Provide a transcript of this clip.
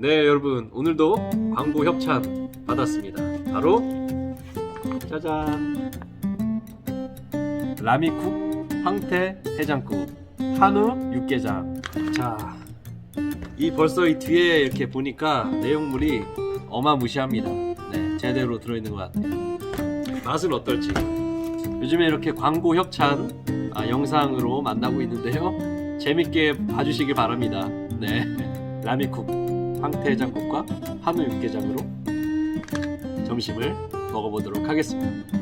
네 여러분. 오늘도 광고 협찬 받았습니다. 바로 짜잔. 라미쿡 황태 해장국 한우 육개장. 자 이 벌써 이 뒤에 이렇게 보니까 내용물이 어마무시합니다. 네 제대로 들어있는 것 같아요. 맛은 어떨지. 요즘에 이렇게 광고 협찬 아, 영상으로 만나고 있는데요. 재밌게 봐주시길 바랍니다. 네 라미쿡 황태해장국과 한우 육개장으로 점심을 먹어보도록 하겠습니다.